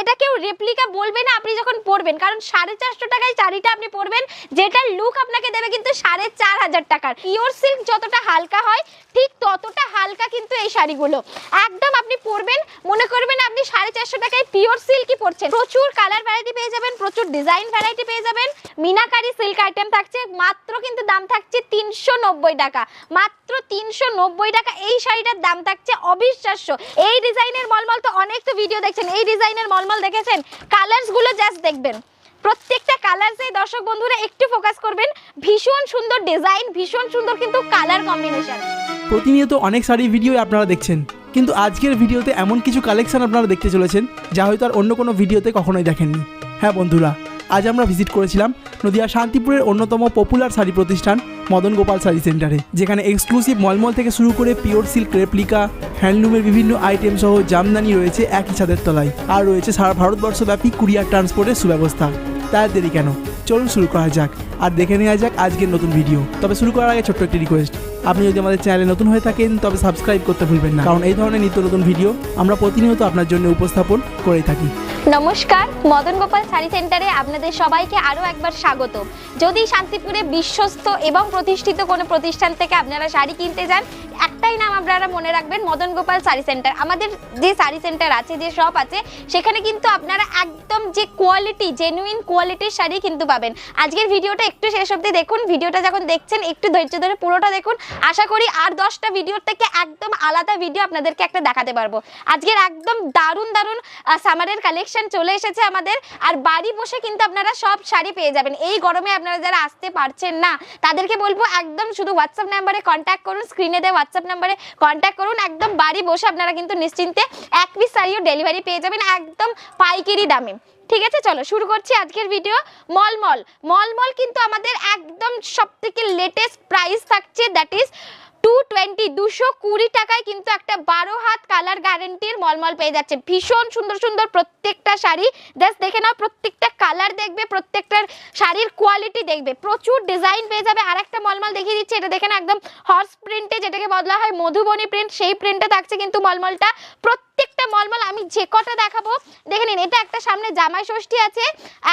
এটা কেউ রেপ্লিকা বলবে না, আপনি যখন পরবেন কারণ সাড়ে চারশো টাকায় শাড়িটা আপনি পরবেন, যেটার লুক আপনাকে দেবে কিন্তু সাড়ে চার হাজার টাকার। পিওর সিল্ক যতটা হালকা হয়, ঠিক ততটা হালকা কিন্তু এই শাড়িগুলো। একদম আপনি পরবেন, মনে করবেন আপনি সাড়ে চারশো টাকায় পিওর সিল্কই পরছেন। প্রচুর কালার ভ্যারাইটি পেয়ে যাবেন, প্রচুর ডিজাইন ভ্যারাইটি পেয়ে যাবেন। মিনাকারি সিল্ক আইটেম থাকছে, মাত্র কিন্তু দাম থাকছে তিনশো নব্বই টাকা। মাত্র তিনশো নব্বই টাকা এই শাড়িটার দাম থাকছে অবিশ্বাস্য। এই ডিজাইনের মলমল তো অনেক তো ভিডিও দেখছেন, এই ডিজাইনের মলমল দেখেছেন? কালার্সগুলো জাস্ট দেখবেন। প্রত্যেকটা কালার্সে দর্শক বন্ধুরা একটু ফোকাস করবেন। ভীষণ সুন্দর ডিজাইন ভীষণ সুন্দর কিন্তু কালার কম্বিনেশন প্রতিনিয়ত অনেক শাড়ির ভিডিও আপনারা দেখছেন। কিন্তু আজকের ভিডিওতে এমন কিছু কালেকশন আপনারা দেখতে চলেছেন, যা হয়তো আর অন্য কোনো ভিডিওতে কখনোই দেখেননি। হ্যাঁ বন্ধুরা, আজ আমরা ভিজিট করেছিলাম নদিয়া শান্তিপুরের অন্যতম পপুলার শাড়ি প্রতিষ্ঠান মদন গোপাল শাড়ি সেন্টারে, যেখানে এক্সক্লুসিভ মলমল থেকে শুরু করে পিওর সিল্ক রেপ্লিকা হ্যান্ডলুমের বিভিন্ন আইটেম সহ জামদানি রয়েছে একই ছাদের তলায়। আর রয়েছে সারা ভারতবর্ষব্যাপী কুরিয়ার ট্রান্সপোর্টের সুব্যবস্থা। তার দেরি কেন? চলুন শুরু করা যাক। আর দেখে নেওয়া যাক আজকের নতুন ভিডিও তবে শুরু করার আগে ছোট্ট একটি রিকোয়েস্ট আপনি যদি আমাদের চ্যানেলে নতুন হয়ে থাকেন, তবে সাবস্ক্রাইব করতে ভুলবেন না। কারণ এই ধরনের নিত্য নতুন ভিডিও আমরা প্রতিনিয়ত আপনার জন্য উপস্থাপন করেই থাকি। নমস্কার, মদন গোপাল শাড়ি সেন্টারে আপনাদের সবাইকে আরও একবার স্বাগত। যদি শান্তিপুরে বিশ্বস্ত এবং প্রতিষ্ঠিত কোনো প্রতিষ্ঠান থেকে আপনারা শাড়ি কিনতে যান, একটাই নাম আপনারা মনে রাখবেন, মদন গোপাল শাড়ি সেন্টার। আমাদের যে শাড়ি সেন্টার আছে, যে শপ আছে, সেখানে কিন্তু আপনারা একদম যে কোয়ালিটি জেনুইন কোয়ালিটির শাড়ি কিন্তু পাবেন। আজকের ভিডিওটা একটু শেষ অবধি দেখুন। ভিডিওটা যখন দেখছেন, একটু ধৈর্য ধরে পুরোটা দেখুন। আশা করি আর দশটা ভিডিওর থেকে একদম আলাদা ভিডিও আপনাদেরকে একটা দেখাতে পারব। আজকের একদম দারুণ দারুণ সামারের কালেকশন চলে এসেছে আমাদের। আর বাড়ি বসে কিন্তু আপনারা সব শাড়ি পেয়ে যাবেন। এই গরমে আপনারা যারা আসতে পারছেন না, তাদেরকে বলব একদম শুধু হোয়াটসঅ্যাপ নাম্বারে কন্ট্যাক্ট করুন স্ক্রিনে দেওয়া হোয়াটসঅ্যাপ নাম্বারে কন্ট্যাক্ট করুন। একদম বাড়ি বসে আপনারা কিন্তু নিশ্চিন্তে এক পিস শাড়িও ডেলিভারি পেয়ে যাবেন একদম পাইকারি দামে। ঠিক আছে? চলো শুরু করছি আজকের ভিডিও মলমল। মলমল কিন্তু আমাদের একদম সব থেকে লেটেস্ট প্রাইস থাকছে দ্যাট ইজ টু টোয়েন্টি দুশো কুড়ি টাকায় কিন্তু একটা বারো হাত কালার গ্যারেন্টির মলমল পেয়ে যাচ্ছে। ভীষণ সুন্দর সুন্দর প্রত্যেকটা শাড়ি। জাস্ট দেখে নাও, প্রত্যেকটা কালার দেখবে প্রত্যেকটার শাড়ির কোয়ালিটি দেখবে। প্রচুর ডিজাইন পেয়ে যাবে। আর একটা মলমল দেখিয়ে দিচ্ছে, এটা দেখে না একদম হর্স প্রিন্টে যেটাকে বদলা হয় মধুবনী প্রিন্ট সেই প্রিন্টে থাকছে কিন্তু মলমলটা। প্রত্যেকটা মলমল আমি যে কটা দেখাবো, দেখে নিন, এটা একটা সামনে জামাই ষষ্ঠী আছে,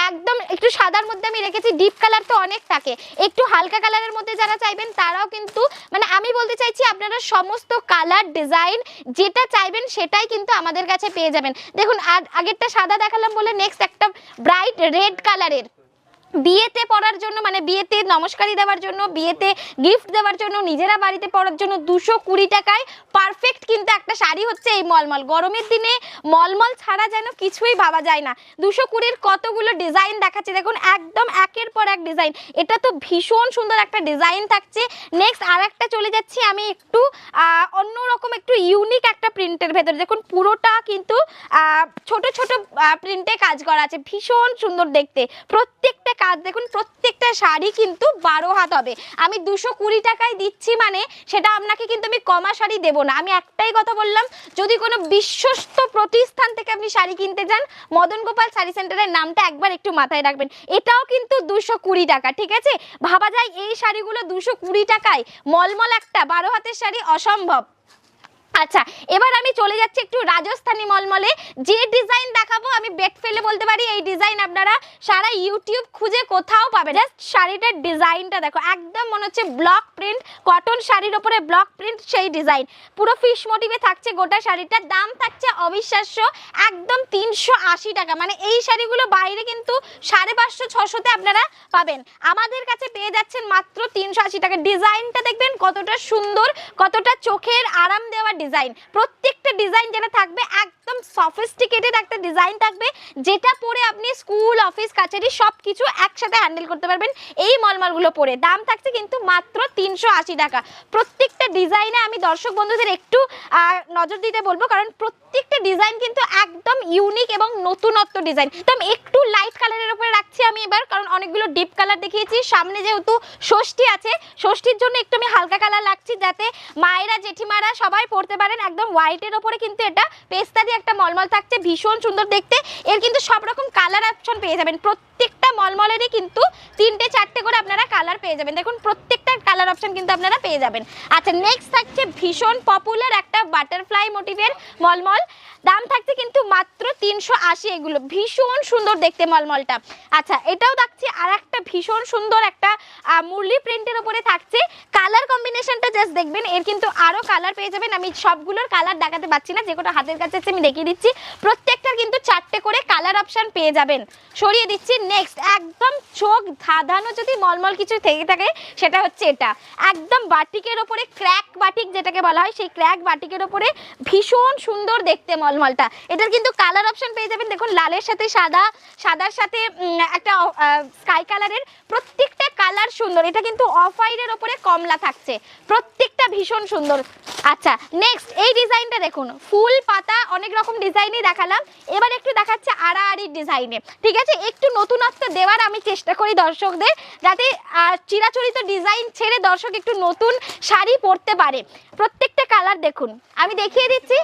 একদম একটু সাদার মধ্যে আমি রেখেছি, ডিপ কালার তো অনেক থাকে, একটু হালকা কালারের মধ্যে যারা চাইবেন তারাও কিন্তু মানে আমি বলতে চাইছি আপনারা সমস্ত কালার ডিজাইন যেটা চাইবেন সেটাই কিন্তু আমাদের কাছে পেয়ে যাবেন। দেখুন আগেরটা সাদা দেখালাম বলে নেক্সট একটা ব্রাইট রেড কালারের বিয়েতে পরার জন্য মানে বিয়েতে নমস্কারই দেওয়ার জন্য, বিয়েতে গিফট দেওয়ার জন্য, নিজেরা বাড়িতে পরার জন্য দুশো কুড়ি টাকায় পারফেক্ট কিন্তু একটা শাড়ি হচ্ছে এই মলমল। গরমের দিনে মলমল ছাড়া যেন কিছুই ভাবা যায় না। দুশো কুড়ির কতগুলো ডিজাইন দেখাচ্ছে? দেখুন, একদম একের পর এক ডিজাইন এটা তো ভীষণ সুন্দর একটা ডিজাইন থাকছে। নেক্সট আর একটা চলে যাচ্ছি আমি একটু অন্যরকম একটু ইউনিক একটা প্রিন্টের ভেতরে। দেখুন, পুরোটা কিন্তু ছোট ছোট প্রিন্টে কাজ করা আছে। ভীষণ সুন্দর দেখতে। প্রত্যেকটা কাজ দেখুন, প্রত্যেকটা শাড়ি কিন্তু বারো হাত হবে। আমি দুশো কুড়ি টাকায় দিচ্ছি মানে সেটা আপনাকে কিন্তু আমি কমা শাড়ি দেবো না। আমি একটাই কথা বললাম, যদি কোনো বিশ্বস্ত প্রতিষ্ঠান থেকে আপনি শাড়ি কিনতে যান, মদন গোপাল শাড়ি সেন্টারের নামটা একবার একটু মাথায় রাখবেন। এটাও কিন্তু দুশো কুড়ি টাকা, ঠিক আছে? ভাবা যায় এই শাড়িগুলো দুশো কুড়ি টাকায়, মলমল একটা বারো হাতের শাড়ি অসম্ভব। আচ্ছা এবার আমি চলে যাচ্ছি একটু রাজস্থানি মলমলে। যে ডিজাইন দেখাবো, আমি বেড ফেলে বলতে পারি, এই ডিজাইন আপনারা সারা ইউটিউব খুঁজে কোথাও পাবেন। জাস্ট শাড়িটার ডিজাইনটা দেখো, একদম মনে হচ্ছে ব্লক প্রিন্ট কটন শাড়ির ওপরে ব্লক প্রিন্ট সেই ডিজাইন পুরো ফিশ মোটিভে থাকছে গোটা শাড়িটার, দাম থাকছে অবিশ্বাস্য, একদম তিনশো আশি টাকা। মানে এই শাড়িগুলো বাইরে কিন্তু সাড়ে পাঁচশো, ছশোতে আপনারা পাবেন। আমাদের কাছে পেয়ে যাচ্ছেন মাত্র তিনশো আশি টাকা। ডিজাইনটা দেখবেন কতটা সুন্দর, কতটা চোখের আরাম দেওয়া ডিজাইন প্রত্যেকটা ডিজাইন যেটা থাকবে, একদম সফিস্টিকেটেড একটা ডিজাইন থাকবে, যেটা পরে আপনি স্কুল অফিস কাছারি সব কিছু একসাথে হ্যান্ডেল করতে পারবেন। এই মলমলগুলো পরে। দাম থাকছে কিন্তু মাত্র তিনশো আশি টাকা। প্রত্যেকটা ডিজাইনে আমি দর্শক বন্ধুদের একটু নজর দিতে বলব, কারণ প্রত্যেকটা ডিজাইন কিন্তু একদম ইউনিক এবং নতুনত্ব ডিজাইন একদম একটু লাইট কালারের উপরে রাখছি আমি এবার, কারণ অনেকগুলো ডিপ কালার দেখিয়েছি। সামনে যেহেতু ষষ্ঠী আছে, ষষ্ঠীর জন্য একটু আমি হালকা কালার লাগছি যাতে মায়েরা, জেঠিমারা সবাই পড়তে পারেন। একদম হোয়াইটের ওপরে কিন্তু এটা পেস্তা দিয়ে একটা মলমল থাকছে, ভীষণ সুন্দর দেখতে। এর কিন্তু সব রকম কালার অপশন পেয়ে যাবেন। প্রত্যেকটা মলমলেরই কিন্তু তিনটে, চারটে করে আপনারা কালার পেয়ে যাবেন। দেখুন, প্রত্যেকটা কালার অপশন কিন্তু আপনারা পেয়ে যাবেন। আচ্ছা নেক্সট থাকছে ভীষণ পপুলার একটা বাটারফ্লাই মোটিভের মলমল। দাম থাকছে কিন্তু মাত্র তিনশো আশি এগুলো। ভীষণ সুন্দর দেখতে মলমলটা। আচ্ছা এটাও থাকছে আর একটা ভীষণ সুন্দর একটা মুরলি প্রিন্টের উপরে থাকছে। কালার কম্বিনেশনটা জাস্ট দেখবেন, এর কিন্তু আরও কালার পেয়ে যাবেন। আমি সবগুলোর কালার দেখাতে পাচ্ছি না, যে কটা হাতের কাছে আমি দেখিয়ে দিচ্ছি। প্রত্যেকটার কিন্তু চারটে করে কালার অপশন পেয়ে যাবেন। সরিয়ে দিচ্ছি নেক্সট একদম চোখ ধাঁধানো যদি মলমল কিছু থেকে থাকে, সেটা হচ্ছে এটা। একদম বাটিকের ওপরে ক্র্যাক বাটিক যেটাকে বলা হয়, সেই ক্র্যাক বাটিকের ওপরে ভীষণ সুন্দর দেখতে মলমলটা। এটার কিন্তু কালার অপশন পেয়ে যাবেন, দেখুন, লালের সাথে সাদা, সাদার সাথে একটা স্কাই কালারের প্রত্যেকটা কালার সুন্দর। এটা কিন্তু অফ হোয়াইটের ওপরে কমলা থাকছে। প্রত্যেকটা ভীষণ সুন্দর। আচ্ছা নেক্সট এই ডিজাইনটা দেখুন। ফুল পাতা, অনেক রকম ডিজাইনই দেখালাম। এবার একটু দেখাচ্ছে আড়াআড়ি ডিজাইনে ঠিক আছে? একটু নতুনত্ব দেওয়ার আমি চেষ্টা করি দর্শকদের, যাতে চিরাচরিত ডিজাইন ছেড়ে দর্শক একটু নতুন শাড়ি পরতে পারে। প্রত্যেকটা কালার দেখুন। আমি দেখিয়ে দিচ্ছি,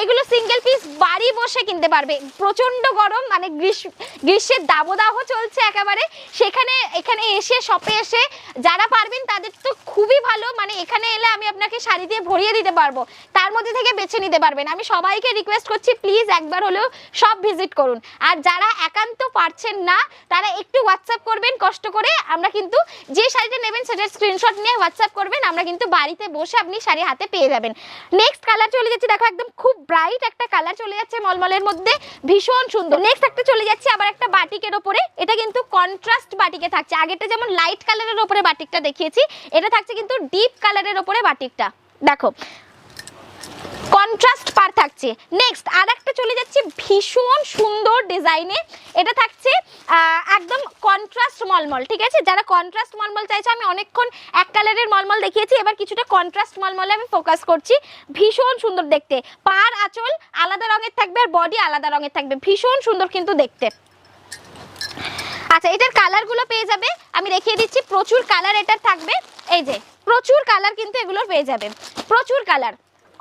এগুলো সিঙ্গেল পিস বাড়ি বসে কিনতে পারবে। প্রচণ্ড গরম মানে গ্রীষ্ম, গ্রীষ্মের দাবদাহ চলছে একেবারে। সেখানে, এখানে এসে শপে এসে যারা পারবেন, তাদের তো খুবই ভালো। মানে এখানে এলে আমি আপনাকে শাড়ি দিয়ে ভরিয়ে দিতে পারব। তার মধ্যে থেকে বেছে নিতে পারবেন। আমি সবাইকে রিকোয়েস্ট করছি প্লিজ একবার হলেও সব ভিজিট করুন। আর যারা একান্ত পারছেন না, তারা একটু হোয়াটসঅ্যাপ করবেন, কষ্ট করে। আমরা কিন্তু যে শাড়িটা নেবেন, সেটার স্ক্রিনশট নিয়ে হোয়াটসঅ্যাপ করবেন। আমরা কিন্তু বাড়িতে বসে আপনি শাড়ি হাতে পেয়ে যাবেন। নেক্সট কালার চলে যাচ্ছে, দেখো একদম খুব ব্রাইট একটা কালার চলে যাচ্ছে মলমলের মধ্যে। ভীষণ সুন্দর। নেক্সট একটা চলে যাচ্ছে আবার একটা বাটিকের ওপরে। এটা কিন্তু কন্ট্রাস্ট বাটিকে থাকছে। আগেরটা যেমন লাইট কালারের ওপরে বাটিকটা দেখিয়েছি, এটা থাকছে কিন্তু ডিপ কালারের ওপরে বাটিকটা। দেখো কন্ট্রাস্ট পার থাকছে। নেক্সট আর একটা চলে যাচ্ছে ভীষণ সুন্দর ডিজাইনে এটা থাকছে একদম কন্ট্রাস্ট মলমল, ঠিক আছে? যারা কন্ট্রাস্ট মলমল চাইছে, আমি অনেকক্ষণ এক কালারের মলমল দেখিয়েছি, এবার কিছুটা কন্ট্রাস্ট মলমলে আমি ফোকাস করছি। ভীষণ সুন্দর দেখতে। পার আঁচল আলাদা রঙের থাকবে আর বডি আলাদা রঙের থাকবে। ভীষণ সুন্দর কিন্তু দেখতে। আচ্ছা এটার কালারগুলো পেয়ে যাবে। আমি দেখিয়ে দিচ্ছি, প্রচুর কালার এটার থাকবে। এই যে প্রচুর কালার কিন্তু এগুলোর পেয়ে যাবে। প্রচুর কালার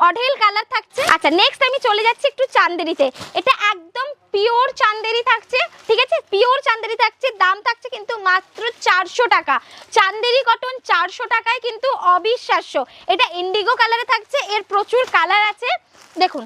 অঢেল কালার থাকছে। আচ্ছা নেক্সট আমি চলে যাচ্ছি একটু চান্দেরিতে। এটা একদম পিওর চান্দেরি থাকছে, ঠিক আছে? পিওর চান্দেরি থাকছে, দাম থাকছে কিন্তু মাত্র চারশো টাকা। চান্দেরি কটন চারশো টাকায় কিন্তু অবিশ্বাস্য। এটা ইন্ডিগো কালারে থাকছে, এর প্রচুর কালার আছে। দেখুন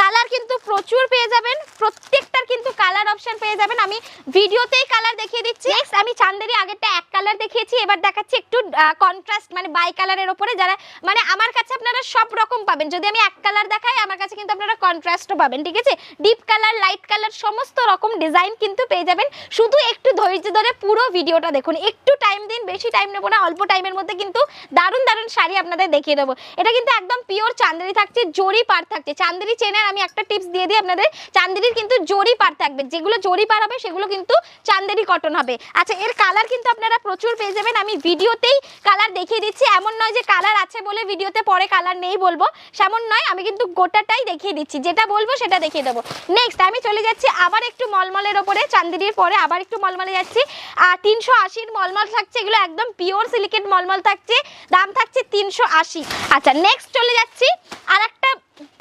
কালার কিন্তু প্রচুর পেয়ে যাবেন, প্রত্যেকটার কিন্তু কালার অপশন পেয়ে যাবেন। আমি ভিডিওতেই কালার দেখিয়ে দিচ্ছি। আমি চান্দেরি আগেরটা এক কালার দেখিয়েছি, এবার দেখাচ্ছি একটু কন্ট্রাস্ট মানে বাই কালারের ওপরে যারা মানে আমার কাছে আপনারা সব রকম পাবেন। যদি আমি এক কালার দেখাই, আমার কাছে কিন্তু আপনারা কন্ট্রাস্টও পাবেন, ঠিক আছে? ডিপ কালার লাইট কালার সমস্ত রকম ডিজাইন কিন্তু পেয়ে যাবেন। শুধু একটু ধৈর্য ধরে পুরো ভিডিওটা দেখুন, একটু টাইম দিন, বেশি টাইম নেব না, অল্প টাইমের মধ্যে কিন্তু দারুণ দারুণ শাড়ি আপনাদের দেখিয়ে দেবো। এটা কিন্তু একদম পিওর চান্দেরি থাকছে, জরি পার থাকছে। চান্দেরি চেনের আমি একটা টিপস দিয়ে দিই আপনাদের, চান্দেরির কিন্তু জরি পার থাকবে। যেগুলো জরি পার হবে, সেগুলো কিন্তু চান্দেরি কটন হবে। আচ্ছা এর কালার কিন্তু আপনারা প্রচুর পেয়ে যাবেন। আমি ভিডিওতেই কালার দেখিয়ে দিচ্ছি। এমন নয় যে কালার আছে বলে ভিডিওতে পরে কালার নেই বলব। সেমন নয়, আমি কিন্তু গোটাটাই দেখিয়ে দিচ্ছি। যেটা বলব, সেটা দেখিয়ে দেবো। নেক্সট আমি চলে যাচ্ছি আবার একটু মলমলের ওপরে। চান্দেরির পরে আবার একটু মলমলে যাচ্ছি। আর তিনশো আশির মলমল থাকছে, এগুলো একদম পিওর সিলিকেট মলমল থাকছে, দাম থাকছে তিনশো আশি। আচ্ছা নেক্সট চলে যাচ্ছি আর একটা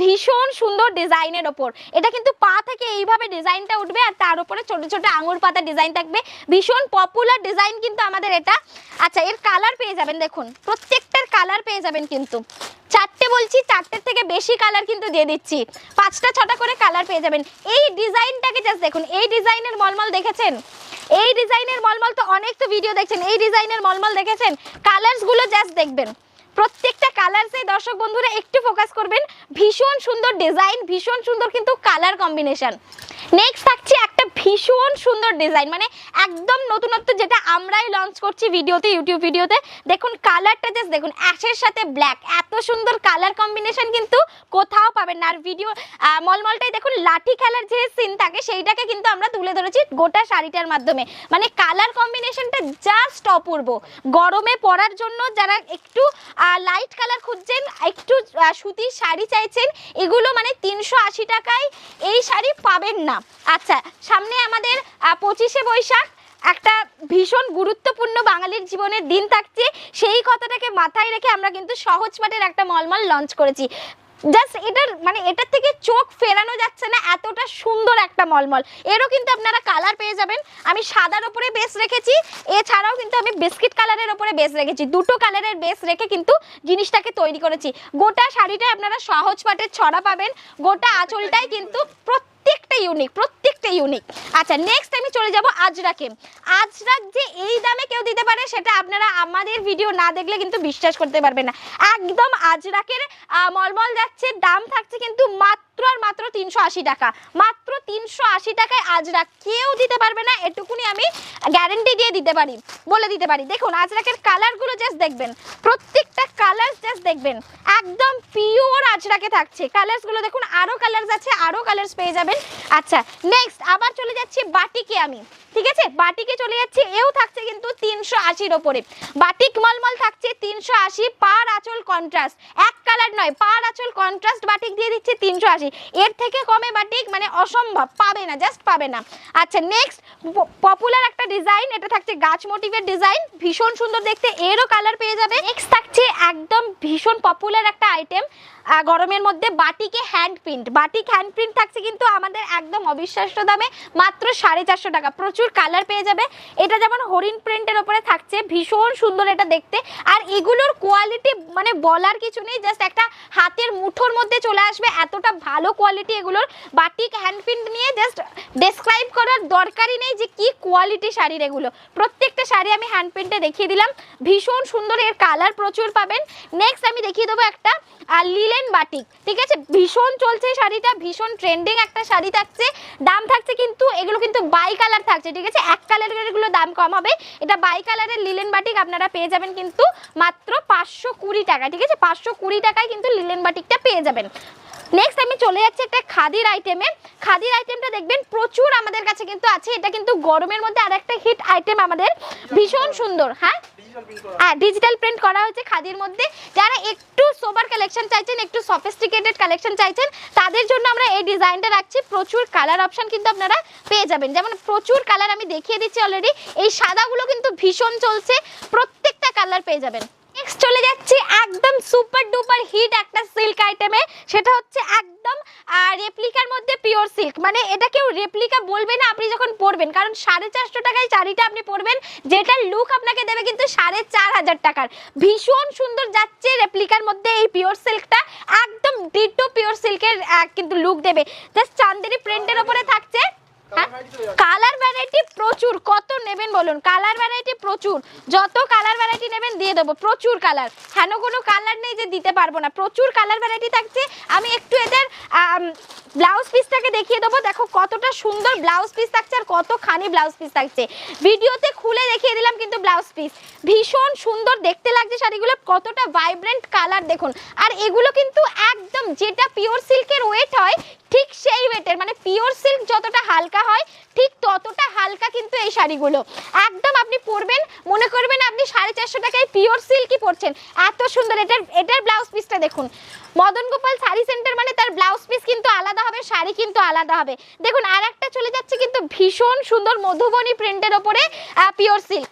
ভীষণ সুন্দর ডিজাইনের ওপর। এটা কিন্তু পা থেকে এইভাবে ডিজাইনটা উঠবে আর তার উপরে ছোট ছোট আঙুর পাতা ডিজাইন থাকবে। ভীষণ পপুলার ডিজাইন কিন্তু আমাদের এটা। আচ্ছা এর কালার পেয়ে যাবেন, দেখুন। প্রত্যেকটার কালার পেয়ে যাবেন কিন্তু। চারটে বলছি, চারটের থেকে বেশি কালার কিন্তু দিয়ে দিচ্ছি। পাঁচটা, ছটা করে কালার পেয়ে যাবেন। এই ডিজাইনটাকে জাস্ট দেখুন, এই ডিজাইনের মলমল দেখেছেন? এই ডিজাইনের মলমল তো অনেক তো ভিডিও দেখছেন, এই ডিজাইনের মলমল দেখেছেন? কালার্সগুলো জাস্ট দেখবেন। প্রত্যেকটা কালারসে দর্শক বন্ধুরা একটু ফোকাস করবেন। ভীষণ সুন্দর ডিজাইন ভীষণ সুন্দর কিন্তু কালার কম্বিনেশন নেক্সট থাকছে একটা ভীষণ সুন্দর ডিজাইন মানে একদম নতুনত্ব যেটা আমরাই লঞ্চ করছি ভিডিওতে ইউটিউব ভিডিওতে দেখুন কালারটা জাস্ট দেখুন, অ্যাশের সাথে ব্ল্যাক এত সুন্দর কালার কম্বিনেশন কিন্তু কোথাও পাবেন না। আর ভিডিও মলমলটাই দেখুন, লাঠি খেলার যে সিন থাকে, সেইটাকে কিন্তু আমরা তুলে ধরেছি গোটা শাড়িটার মাধ্যমে। মানে কালার কম্বিনেশনটা জাস্ট অপূর্ব। গরমে পরার জন্য যারা একটু লাইট কালার খুঁজছেন, একটু সুতির শাড়ি চাইছেন, এগুলো মানে তিনশো আশি টাকায় এই শাড়ি পাবেন না। আচ্ছা সামনে আমাদের পঁচিশে বৈশাখ, একটা ভীষণ গুরুত্বপূর্ণ বাঙালির জীবনের দিন থাকছে। সেই কথাটাকে মাথায় রেখে আমরা কিন্তু সহজ পাটের একটা মলমল লঞ্চ করেছি। জাস্ট এটার মানে এটার থেকে চোখ ফেরানো যাচ্ছে না, এতটা সুন্দর একটা মলমল। এরও কিন্তু আপনারা কালার পেয়ে যাবেন। আমি সাদার ওপরে বেস রেখেছি, এছাড়াও কিন্তু আমি বিস্কিট কালারের ওপরে বেস রেখেছি। দুটো কালারের বেস রেখে কিন্তু জিনিসটাকে তৈরি করেছি। গোটা শাড়িটায় আপনারা সহজ পাটের ছড়া পাবেন। গোটা আঁচলটাই কিন্তু প্রত্যেকটা ইউনিক প্রত্যেকটা ইউনিক আচ্ছা নেক্সট আমি চলে যাব আজরাকে। আজরাক যে এই দামে কেউ দিতে পারে, সেটা আপনারা আমাদের ভিডিও না দেখলে কিন্তু বিশ্বাস করতে পারবেন না। একদম আজরাকের মলমল যাচ্ছে, দাম থাকছে কিন্তু মাত্র আর মাত্র তিনশো আশি টাকা। মাত্র তিনশো আশি টাকায় আজরাক কেউ দিতে পারবে না, এটুকুনি আমি গ্যারেন্টি দিয়ে দিতে পারি, বলে দিতে পারি। দেখুন আজরাকের কালারগুলো জাস্ট দেখবেন, প্রত্যেকটা কালার জাস্ট দেখবেন, একদম পিওর আজরাকে থাকছে। কালার্সগুলো দেখুন আরও কালার্স আছে আরও কালার্স পেয়ে যাবেন। আচ্ছা নেক্সট আবার চলে যাচ্ছি বাটিকে আমি, ঠিক আছে? বাটিকে চলে যাচ্ছি, এও থাকছে কিন্তু তিনশো আশির ওপরে। বাটিক মলমল থাকছে তিনশো আশি, পার আঁচল কন্ট্রাস্ট এক কালার নয়, পার আঁচল কন্ট্রাস্ট বাটিক দিয়ে দিচ্ছে তিনশো আশি এর থেকে কমে বাটিক মানে অসম্ভব, পাবে না জাস্ট পাবে না। আচ্ছা নেক্সট পপুলার একটা ডিজাইন এটা থাকছে গাছ মোটিভের ডিজাইন ভীষণ সুন্দর দেখতে, এরও কালার পেয়ে যাবে। নেক্সট থাকছে একদম ভীষণ পপুলার একটা আইটেম গরমের মধ্যে বাটিকে hand print batik hand print থাকছে কিন্তু আমাদের একদম অবিশ্বাস্য দামে, মাত্র সাড়ে চারশো টাকা। প্রচুর কালার পেয়ে যাবে। এটা যেমন হরিণ প্রিন্টের ওপরে থাকছে, ভীষণ সুন্দর এটা দেখতে। আর এগুলোর কোয়ালিটি মানে বলার কিছু নেই জাস্ট একটা হাতের মুঠোর মধ্যে চলে আসবে এতটা ভালো কোয়ালিটি এগুলোর। বাটিক হ্যান্ড প্রিন্ট নিয়ে জাস্ট ডেসক্রাইব করার দরকারই নেই যে কি কোয়ালিটি শাড়ির এগুলো। প্রত্যেকটা শাড়ি আমি হ্যান্ড প্রিন্টে দেখিয়ে দিলাম। ভীষণ সুন্দর এর কালার প্রচুর পাবেন। নেক্সট আমি দেখিয়ে দেবো একটা আর লিলেন বাটিক, ঠিক আছে? ভীষণ চলছে শাড়িটা, ভীষণ ট্রেন্ডিং একটা শাড়ি থাকছে, দাম থাকছে কিন্তু এগুলো কিন্তু বাই কালার থাকছে, ঠিক আছে? এক কালারের এগুলো দাম কম হবে। এটা বাই কালারের লিলেন বাটিক আপনারা পেয়ে যাবেন কিন্তু মাত্র পাঁচশো কুড়ি টাকা ঠিক আছে? পাঁচশো কুড়ি টাকায় কিন্তু লিলেন বাটিকটা পেয়ে যাবেন। নেক্সট আমি চলে যাচ্ছি একটা খাদির আইটেমে খাদির আইটেমটা দেখবেন, প্রচুর আমাদের কাছে কিন্তু আছে। এটা কিন্তু গরমের মধ্যে আর একটা হিট আইটেম আমাদের। ভীষণ সুন্দর হ্যাঁ? হ্যাঁ ডিজিটাল প্রিন্ট করা হয়েছে খাদির মধ্যে। যারা একটু সোবার কালেকশন চাইছেন, একটু সফিস্টিকেটেড কালেকশন চাইছেন, তাদের জন্য আমরা এই ডিজাইনটা রাখছি। প্রচুর কালার অপশন কিন্তু আপনারা পেয়ে যাবেন। যেমন প্রচুর কালার আমি দেখিয়ে দিচ্ছি অলরেডি এই সাদাগুলো কিন্তু ভীষণ চলছে। প্রত্যেকটা কালার পেয়ে যাবেন। চলে যাচ্ছি একদম সুপার ডুপার হিট একটা সিল্ক আইটেমে সেটা হচ্ছে একদম রেপ্লিকার মধ্যে পিওর সিল্ক মানে এটা কেউ রেপ্লিকা বলবে না আপনি যখন পরবেন। কারণ সাড়ে চারশো টাকায় শাড়িটা আপনি পরবেন যেটার লুক আপনাকে দেবে কিন্তু সাড়ে চার হাজার টাকার। ভীষণ সুন্দর যাচ্ছে রেপ্লিকার মধ্যে এই পিওর সিল্কটা একদম ডিটো পিওর সিল্কের কিন্তু লুক দেবে। জাস্ট চান্দেরি প্রিন্টের ওপরে থাকছে। কালার ভ্যারাইটি প্রচুর। কত নেবেন বলুন? কালার ভ্যারাইটি প্রচুর। যত কালার ভ্যারাইটি নেবেন দিয়ে দেবো। প্রচুর কালার হেন কোনো কালার নেই যে দিতে পারব না। প্রচুর কালার ভ্যারাইটি থাকছে। আমি একটু এদের ব্লাউজ পিসটাকে দেখিয়ে দেবো। দেখো কতটা সুন্দর ব্লাউজ পিস থাকছে আর কতখানি ব্লাউজ পিস থাকছে। ভিডিওতে খুলে দেখিয়ে দিলাম কিন্তু ব্লাউজ পিস ভীষণ সুন্দর দেখতে লাগছে শাড়িগুলো। কতটা ভাইব্রেন্ট কালার দেখুন। আর এগুলো কিন্তু একদম যেটা পিওর সিল্কের ওয়েট হয় ঠিক সেই ওয়েটের মানে পিওর সিল্ক যতটা হালকা হয়, ঠিক ততটা হালকা কিন্তু এই শাড়িগুলো। একদম আপনি পরবেন, মনে করবেন আপনি সাড়ে চারশো টাকায় পিওর সিল্কই পরছেন। এত সুন্দর, এটার এটার ব্লাউজ পিসটা দেখুন। মদন গোপাল শাড়ি সেন্টার মানে তার ব্লাউজ পিস কিন্তু আলাদা হবে, শাড়ি কিন্তু আলাদা হবে। দেখুন আর একটা চলে যাচ্ছে কিন্তু ভীষণ সুন্দর মধুবনী প্রিন্টের ওপরে পিওর সিল্ক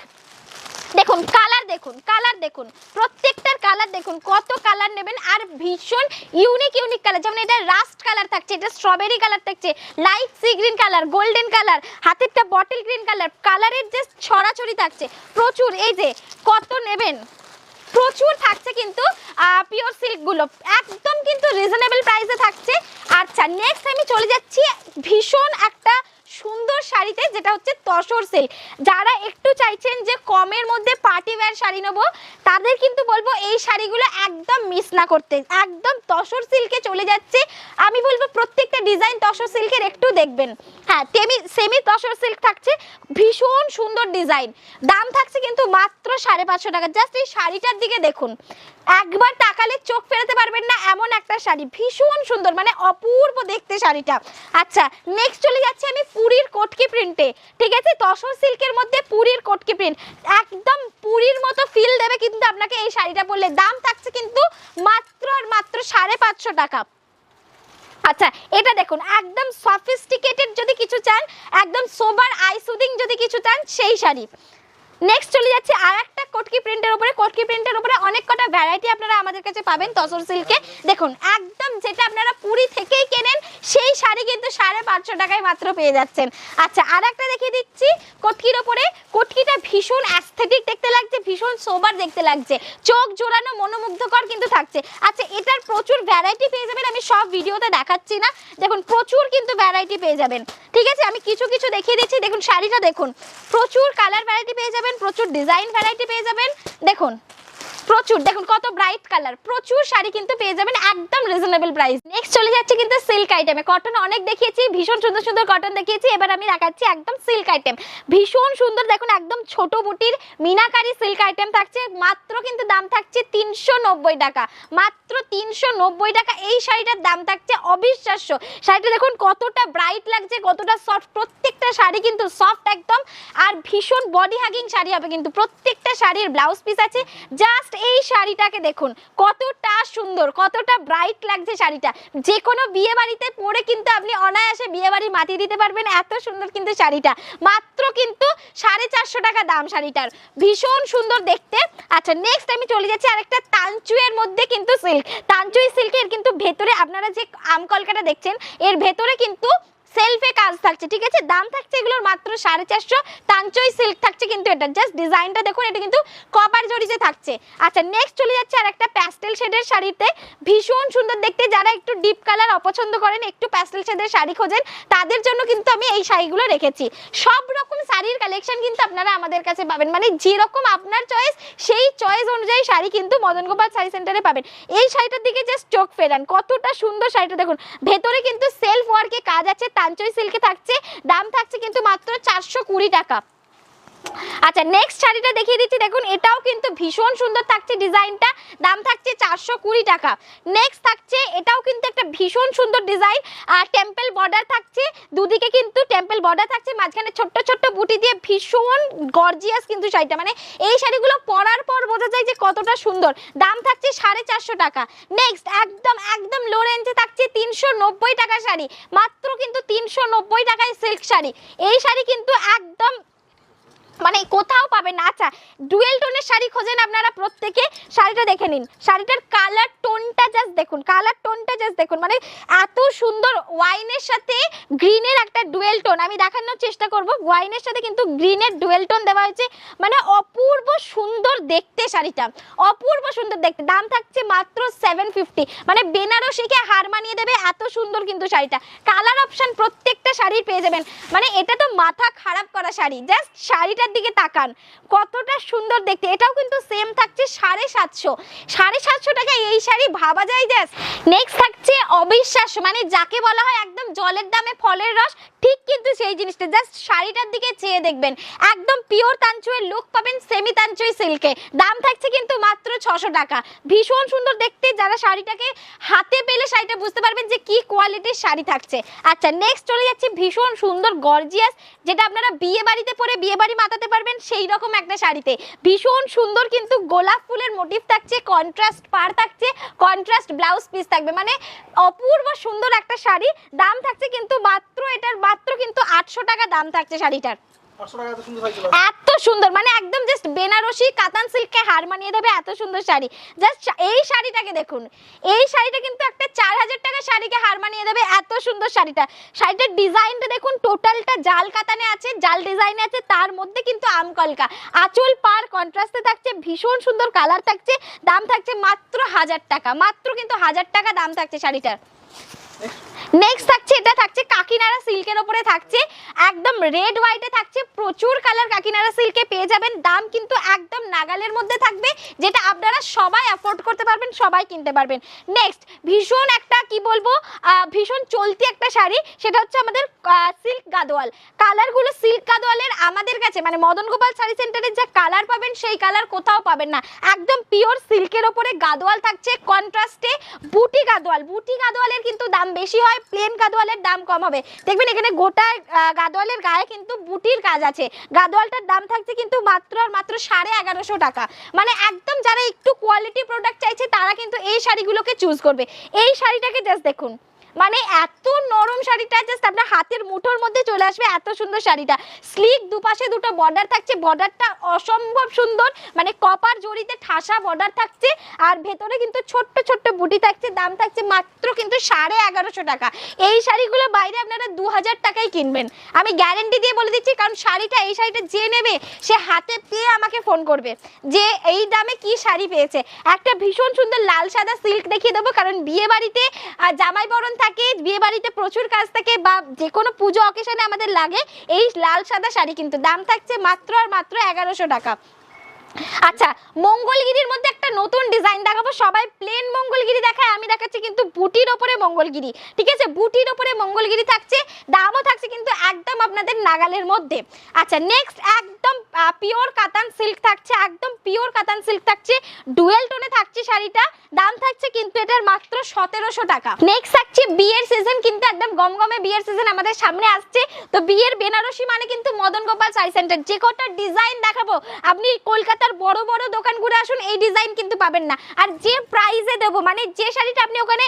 দেখুন কালার দেখুন কালার দেখুন। প্রত্যেকটার কালার দেখুন, কত কালার নেবেন আর ভীষণ ইউনিক ইউনিক কালার যেমন এটা রাস্ট কালার থাকছে, এটা স্ট্রবেরি কালার থাকছে light sea green colour golden colour হাতেরটা bottle green colour কালারের যে ছড়াছড়ি থাকছে। প্রচুর, এই যে, কত নেবেন? প্রচুর থাকছে কিন্তু পিওর সিল্কগুলো একদম কিন্তু রিজনেবল প্রাইসে থাকছে। আচ্ছা নেক্সট আমি চলে যাচ্ছি, ভীষণ একটা সুন্দর শাড়িতে, যেটা হচ্ছে তসর সিল্ক যারা একটু চাইছেন যে কমের মধ্যে পার্টি ওয়্যার শাড়ি নেব, তাদের কিন্তু বলব এই শাড়িগুলো একদম মিস না করতে। একদম তসর সিল্কে চলে যাচ্ছে। আমি বলব প্রত্যেকটা ডিজাইন তসর সিল্কের একটু দেখবেন। হ্যাঁ তেমি সেমি তসর সিল্ক থাকছে। ভীষণ সুন্দর ডিজাইন দাম থাকছে কিন্তু মাত্র সাড়ে পাঁচশো টাকা। জাস্ট এই শাড়িটার দিকে দেখুন। একবার তাকালে চোখ ফেরাতে পারবেন না এমন একটা শাড়ি। ভীষণ সুন্দর মানে অপূর্ব দেখতে শাড়িটা। আচ্ছা নেক্সট চলে যাচ্ছে আমি পুরীর কটকি প্রিন্টে ঠিক আছে? তসর সিল্কের মধ্যে পুরীর কটকি প্রিন্ট একদম পুরীর মতো ফিল দেবে কিন্তু আপনাকে এই শাড়িটা বললে দাম থাকছে কিন্তু মাত্র আর মাত্র সাড়ে পাঁচশো টাকা। আচ্ছা এটা দেখুন, একদম সফিস্টিকেটেড যদি কিছু চান, একদম সোবার আই সুদিং যদি কিছু চান, সেই শাড়ি। নেক্সট চলে যাচ্ছে আর একটা কটকি প্রিন্টের উপরে। কটকি প্রিন্টের উপরে অনেক কটা ভ্যারাইটি আপনারা আমাদের কাছে পাবেন তসর সিল্কে দেখুন, একদম যেটা আপনারা পুরী থেকেই কেনেন, সেই শাড়ি কিন্তু সাড়ে পাঁচশো টাকায় মাত্র পেয়ে যাচ্ছেন। আচ্ছা আর একটা দেখিয়ে দিচ্ছি কটকির ওপরে কটকিটা ভীষণ অ্যাস্থেটিক দেখতে ভীষণ সোবার দেখতে লাগছে। চোখ জোড়ানো মনোমুগ্ধকর কিন্তু থাকছে। আচ্ছা এটার প্রচুর ভ্যারাইটি পেয়ে যাবেন, আমি সব ভিডিওতে দেখাচ্ছি না। দেখুন, প্রচুর কিন্তু ভ্যারাইটি পেয়ে যাবেন। ঠিক আছে, আমি কিছু কিছু দেখিয়ে দিচ্ছি। দেখুন, শাড়িটা দেখুন। প্রচুর কালার ভ্যারাইটি পেয়ে যাবেন, প্রচুর ডিজাইন ভ্যারাইটি পেয়ে যাবেন। দেখুন প্রচুর। দেখুন, কত ব্রাইট কালার প্রচুর শাড়ি কিন্তু পেয়ে যাবেন একদম রিজনেবল প্রাইস নেক্সট চলে যাচ্ছে কিন্তু সিল্ক আইটেমে কটন অনেক দেখিয়েছি, ভীষণ সুন্দর সুন্দর কটন দেখিয়েছি। এবার আমি দেখাচ্ছি একদম সিল্ক আইটেম ভীষণ সুন্দর, দেখুন, একদম ছোট বুটির মিনাকারি সিল্ক আইটেম থাকছে। মাত্র কিন্তু দাম থাকছে তিনশো নব্বই টাকা। মাত্র তিনশো নব্বই টাকা। এই শাড়িটার দাম থাকছে অবিশ্বাস্য। শাড়িটা দেখুন, কতটা ব্রাইট লাগছে, কতটা সফট প্রত্যেকটা শাড়ি কিন্তু সফট একদম আর ভীষণ বডি হাগিং শাড়ি হবে কিন্তু প্রত্যেকটা শাড়ির ব্লাউজ পিস আছে। জাস্ট এই শাড়িটাকে দেখুন, কতটা সুন্দর, কতটা ব্রাইট লাগছে শাড়িটা। যে কোনো বিয়ে বাড়িতে পরে কিন্তু আপনি অনায়াসে বিয়ে বাড়ি মাতিয়ে দিতে পারবেন, এত সুন্দর কিন্তু শাড়িটা। মাত্র কিন্তু সাড়ে চারশো টাকা দাম শাড়িটার। ভীষণ সুন্দর দেখতে। আচ্ছা নেক্সট আমি চলে যাচ্ছি আরেকটা তাঞ্চুয়ের মধ্যে কিন্তু সিল্ক তাঞ্চুই সিল্কের কিন্তু ভেতরে আপনারা যে আমকলকাটা দেখছেন, এর ভেতরে কিন্তু সেলফে কাজ থাকছে, ঠিক আছে? দাম থাকছে এগুলোর মাত্র সাড়ে চারশো। তাঞ্চই সিল্ক থাকছে কিন্তু এটা। জাস্ট ডিজাইনটা দেখুন, এটা কিন্তু কপার জরিতে থাকছে। আচ্ছা নেক্সট চলে যাচ্ছে আর একটা প্যাস্টেল শেডের শাড়িতে। ভীষণ সুন্দর দেখতে। যারা একটু ডিপ কালার অপছন্দ করেন, একটু প্যাস্টেল শেডের শাড়ি খোঁজেন, তাদের জন্য কিন্তু আমি এই শাড়িগুলো রেখেছি। সব রকম শাড়ির কালেকশন কিন্তু আপনারা আমাদের কাছে পাবেন। মানে যেরকম আপনার চয়েস সেই চয়েস অনুযায়ী শাড়ি কিন্তু মদন গোপাল শাড়ি সেন্টারে পাবেন। এই শাড়িটার দিকে জাস্ট চোখ ফেরান। কতটা সুন্দর শাড়িটা দেখুন। ভেতরে কিন্তু সেলফ ওয়ার্কে কাজ আছে তাঞ্চই সিল্কে থাকছে দাম থাকছে কিন্তু মাত্র চারশো কুড়ি টাকা। আচ্ছা নেক্সট শাড়িটা দেখিয়ে দিচ্ছি। দেখুন, এটাও কিন্তু ভীষণ সুন্দর থাকছে ডিজাইনটা। দাম থাকছে চারশো কুড়ি টাকা। নেক্সট থাকছে, এটাও কিন্তু একটা ভীষণ সুন্দর ডিজাইন। আর টেম্পল বর্ডার থাকছে, দুদিকে কিন্তু টেম্পল বর্ডার থাকছে। মাঝখানে ছোট্ট ছোট্ট বুটি দিয়ে ভীষণ গর্জিয়াস কিন্তু শাড়িটা। মানে এই শাড়িগুলো পরার পর বোঝা যায় যে কতটা সুন্দর। দাম থাকছে সাড়ে চারশো টাকা। নেক্সট একদম একদম লো রেঞ্জে থাকছে তিনশো নব্বই টাকা শাড়ি। মাত্র কিন্তু তিনশো নব্বই টাকায় সিল্ক শাড়ি। এই শাড়ি কিন্তু একদম মানে কোথাও পাবেন না। আচ্ছা ডুয়েল টোনের শাড়ি খোঁজেন আপনারা প্রত্যেকে। শাড়িটা দেখে নিন। শাড়িটার কালার টোনটা জাস্ট দেখুন। কালার টোনটা জাস্ট দেখুন। মানে এত সুন্দর ওয়াইনের সাথে গ্রিনের একটা ডুয়েল টোন। আমি দেখানোর চেষ্টা করব। ওয়াইনের সাথে কিন্তু গ্রিনের ডুয়েল টোন দেওয়া হয়েছে। মানে অপূর্ব সুন্দর দেখতে শাড়িটা। অপূর্ব সুন্দর দেখতে। দাম থাকছে মাত্র সেভেন ফিফটি মানে বেনারসিকে হার মানিয়ে দেবে এত সুন্দর কিন্তু শাড়িটা। কালার অপশন প্রত্যেকটা শাড়ির পেয়ে যাবেন। মানে এটা তো মাথা খারাপ করা শাড়ি। জাস্ট শাড়িটার দিকে তাকান। কতটা সুন্দর দেখতে। এটাও কিন্তু সেম থাকছে সাড়ে সাতশো। সাড়ে সাতশো টাকা এই শাড়ি ভাবা যায় জাস্ট নেক্সট থাকছে অবিশ্বাস্য। মানে যাকে বলা হয় একদম জলের দামে ফলের রস, ঠিক কিন্তু সেই জিনিসটা। জাস্ট শাড়িটার দিকে চেয়ে দেখবেন। একদম পিওর তাঞ্চুয়ের লুক পাবেন সেমি তাঞ্চুই সিল্কে দাম থাকছে কিন্তু মাত্র ছশো টাকা। ভীষণ সুন্দর দেখতে। যারা শাড়িটাকে হাতে পেলে শাড়িটা বুঝতে পারবেন যে কি কোয়ালিটির শাড়ি থাকছে। আচ্ছা নেক্সট চলে যাচ্ছে ভীষণ সুন্দর গর্জিয়াস যেটা আপনারা বিয়ে বাড়িতে পরে বিয়ে বাড়ি মাতাতে পারবেন সেই রকম একটা শাড়িতে। ভীষণ সুন্দর কিন্তু গোলাপ ফুলের মোটিভ থাকছে কন্ট্রাস্ট পার থাকছে কন্ট্রাস্ট ব্লাউজ পিস থাকবে। মানে অপূর্ব সুন্দর একটা শাড়ি, দাম থাকছে কিন্তু মাত্র এটার, মাত্র কিন্তু আটশো টাকা দাম থাকছে শাড়িটার। এত সুন্দর মানে একদম জাস্ট বেনারসি কাতান সিল্ককে হার মানিয়ে দেবে এত সুন্দর শাড়ি। জাস্ট এই শাড়িটাকে দেখুন এই শাড়িটা কিন্তু একটা চার হাজার টাকার শাড়িকে হার মানিয়ে দেবে এত সুন্দর শাড়িটা। শাড়িটার ডিজাইনটা দেখুন টোটালটা জাল কাতানে আছে জাল ডিজাইনে আছে তার মধ্যে কিন্তু আমকলকা আঁচল পার কন্ট্রাস্টে থাকছে ভীষণ সুন্দর কালার থাকছে দাম থাকছে মাত্র হাজার টাকা মাত্র কিন্তু হাজার টাকা দাম থাকছে শাড়িটার। নেক্সট থাকছে, এটা থাকছে কাকিনারা সিল্কের ওপরে থাকছে। একদম রেড হোয়াইটে থাকছে, প্রচুর কালার কাকিনাড়া সিল্কে পেয়ে যাবেন। দাম কিন্তু একদম নাগালের মধ্যে থাকবে, যেটা আপনারা সবাই অ্যাফোর্ড করতে পারবেন, সবাই কিনতে পারবেন। নেক্সট ভীষণ একটা কি বলব ভীষণ চলতি একটা শাড়ি, সেটা হচ্ছে আমাদের সিল্ক গাদোয়াল। কালারগুলো সিল্ক গাদোয়ালের আমাদের কাছে মানে মদন গোপাল শাড়ি সেন্টারের যে কালার পাবেন, সেই কালার কোথাও পাবেন না। একদম পিওর সিল্কের ওপরে গাদোয়াল থাকছে কন্ট্রাস্টে বুটি গাদোয়াল। বুটি গাদোয়ালের কিন্তু দাম বেশি হয় প্লেন গাদোয়ালের দাম কম হবে। দেখবেন এখানে গোটা গাদোয়ালের গায়ে কিন্তু বুটির কাজ আছে। গাদোয়ালটার দাম থাকছে কিন্তু মাত্র আর মাত্র সাড়ে এগারোশো টাকা। মানে একদম যারা একটু কোয়ালিটি প্রোডাক্ট চাইছে, তারা কিন্তু এই শাড়িগুলোকে চুজ করবে। এই শাড়িটাকে জাস্ট দেখুন। মানে এত নরম শাড়িটা জাস্ট আপনার হাতের মুঠোর মধ্যে চলে আসবে এত সুন্দর শাড়িটা। স্লিক দুপাশে দুটো বর্ডার থাকছে বর্ডারটা অসম্ভব সুন্দর মানে কপার জড়িতে ঠাসা বর্ডার থাকছে, আর ভেতরে কিন্তু ছোট্ট ছোট্ট বুটি থাকছে, দাম থাকছে মাত্র কিন্তু সাড়ে এগারোশো টাকা। এই শাড়িগুলো বাইরে আপনারা দু হাজার টাকায় কিনবেন। আমি গ্যারেন্টি দিয়ে বলে দিচ্ছি, কারণ শাড়িটা, এই শাড়িটা যে নেবে, সে হাতে পেয়ে আমাকে ফোন করবে যে এই দামে কি শাড়ি পেয়েছে। একটা ভীষণ সুন্দর লাল সাদা সিল্ক দেখিয়ে দেবো, কারণ বিয়ে বাড়িতে জামাই বরণ থাকে, বিয়ে বাড়িতে প্রচুর কাজ থাকে বা যে কোনো পুজো অকেশনে আমাদের লাগে, এই লাল সাদা শাড়ি কিন্তু। দাম থাকছে মাত্র আর মাত্র এগারোশো টাকা। আচ্ছা মঙ্গলগিরির মধ্যে একটা নতুন ডিজাইন দেখাবো। সবাই প্লেন মঙ্গলগিরি দেখায়, আমি দেখাচ্ছি কিন্তু বুটির ওপরে মঙ্গলগিরি। ঠিক আছে? বুটির ওপরে মঙ্গলগিরি থাকছে, দামও থাকছে কিন্তু একদম আপনাদের নাগালের মধ্যে। আচ্ছা নেক্সট একদম পিওর কাতান সিল্ক থাকছে, একদম পিওর কাতান সিল্ক থাকছে। ডুয়েল টোনে থাকছে শাড়িটা, দাম থাকছে কিন্তু এটার মাত্র সতেরোশো টাকা। নেক্সট থাকছে বিয়ের সিজন কিন্তু একদম গমগমে বিয়ের সিজন আমাদের সামনে আসছে। তো বিয়ের বেনারসি মানে কিন্তু মদন গোপাল শাড়ি সেন্টার যে কটা ডিজাইন দেখাবো, আপনি কলকাতার বড় বড় দোকান ঘুরে আসুন, এই ডিজাইন কিন্তু পাবেন না। আর যে প্রাইসে দেবো মানে যে শাড়িটা আপনি ওখানে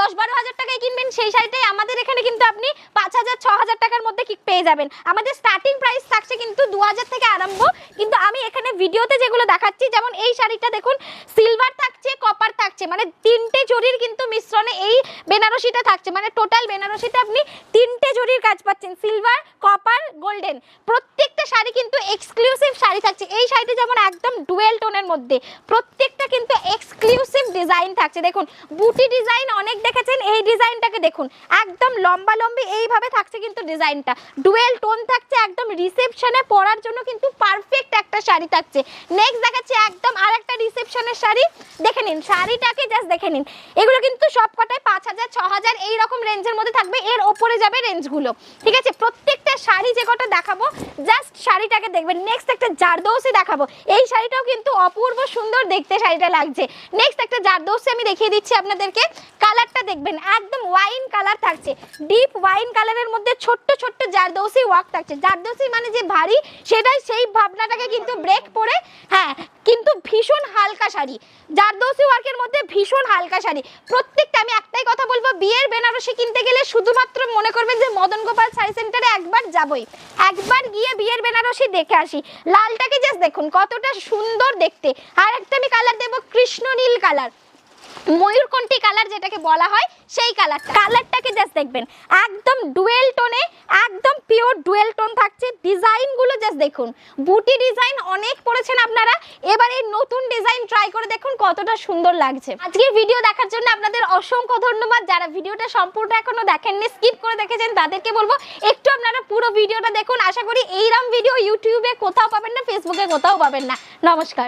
দশ বারো হাজার টাকায় কিনবেন, সেই শাড়িটাই আমাদের এখানে কিন্তু আপনি পাঁচ হাজার, ছ হাজার টাকার মধ্যে কি পেয়ে যাবেন। আমাদের স্টার্টিং প্রাইস থাকছে কিন্তু দু হাজার থেকে আরম্ভ। কিন্তু আমি এখানে ভিডিওতে যেগুলো দেখাচ্ছি, যেমন এই শাড়িটা দেখুন সিলভার থাকছে কপার থাকছে মানে তিনটে জরির কিন্তু মিশ্রণে এই বেনারসিটা থাকছে। মানে টোটাল বেনারসিতে আপনি তিনটে জরির কাজ পাচ্ছেন সিলভার কপার গোল্ডেন প্রত্যেকটা শাড়ি কিন্তু এক্সক্লুসিভ শাড়ি থাকছে। এই শাড়িটা যেমন একদম ডুয়েল টোনের মধ্যে। প্রত্যেকটা কিন্তু এক্সক্লুসিভ ডিজাইন থাকছে। দেখুন, বুটি ডিজাইন অনেক দেখেছেন, এই ডিজাইনটাকে দেখুন। একদম লম্বা লম্বি এইভাবে থাকছে কিন্তু ডিজাইনটা ডুয়েল টোন থাকছে একদম রিসেপশনে পরার জন্য কিন্তু পারফেক্ট একটা শাড়ি থাকছে। নেক্সট দেখাচ্ছি একদম আর একটা রিসেপশনের শাড়ি। দেখে নিন, শাড়িটাকে জাস্ট দেখে নিন। এগুলো কিন্তু সব কটায় পাঁচ হাজার, ছ হাজার এইরকম রেঞ্জের মধ্যে থাকবে। এর ওপরে যাবে রেঞ্জগুলো ঠিক আছে? প্রত্যেকটা শাড়ি যে কটা দেখাবো জাস্ট শাড়িটাকে দেখবেন। নেক্সট একটা জারদৌসি দেখাবো। এই শাড়িটাও কিন্তু অপূর্ব সুন্দর দেখতে শাড়িটা লাগছে। নেক্সট একটা জারদৌসি আমি দেখিয়ে দিচ্ছি আপনাদেরকে। কালারটা দেখবেন, একদম ওয়াইন কালার থাকছে। ডিপ ওয়াইন কালারের মধ্যে ছোট্ট ছোট্ট জারদৌসি ওয়াক থাকছে। জারদৌসি মানে যে ভারী, সেটাই সেই ভাবনাটাকে কিন্তু ব্রেক পরে হ্যাঁ কিন্তু ভীষণ হালকা শাড়ি। জারদৌসি ওয়ার্কের মধ্যে ভীষণ হালকা শাড়ি। প্রত্যেকটা আমি একটাই কথা বলব, বিয়ের বেনারসি কিনতে গেলে শুধুমাত্র মনে করবেন যে মদন গোপাল শাড়ি সেন্টারে একবার যাবই। একবার গিয়ে বিয়ের বেনারসি দেখে আসি। লালটাকে জাস্ট দেখুন, কতটা সুন্দর দেখতে। আর একটা আমি কালার দেবো কৃষ্ণ নীল কালার ময়ূরকণ্ঠী কালার যেটাকে বলা হয়? সেই কালার কালারটাকে জাস্ট দেখবেন। একদম ডুয়েল টোনে একদম পিওর ডুয়েল টোন থাকছে। ডিজাইনগুলো জাস্ট দেখুন। বুটি ডিজাইন অনেক পড়েছেন আপনারা। এবার এই নতুন ডিজাইন ট্রাই করে দেখুন কতটা সুন্দর লাগছে। আজকের ভিডিও দেখার জন্য আপনাদের অসংখ্য ধন্যবাদ। যারা ভিডিওটা সম্পূর্ণ এখনও দেখেননি স্কিপ করে দেখেছেন, তাদেরকে বলব, একটু আপনারা পুরো ভিডিওটা দেখুন। আশা করি এইরকম ভিডিও ইউটিউবে কোথাও পাবেন না ফেসবুকে কোথাও পাবেন না। নমস্কার।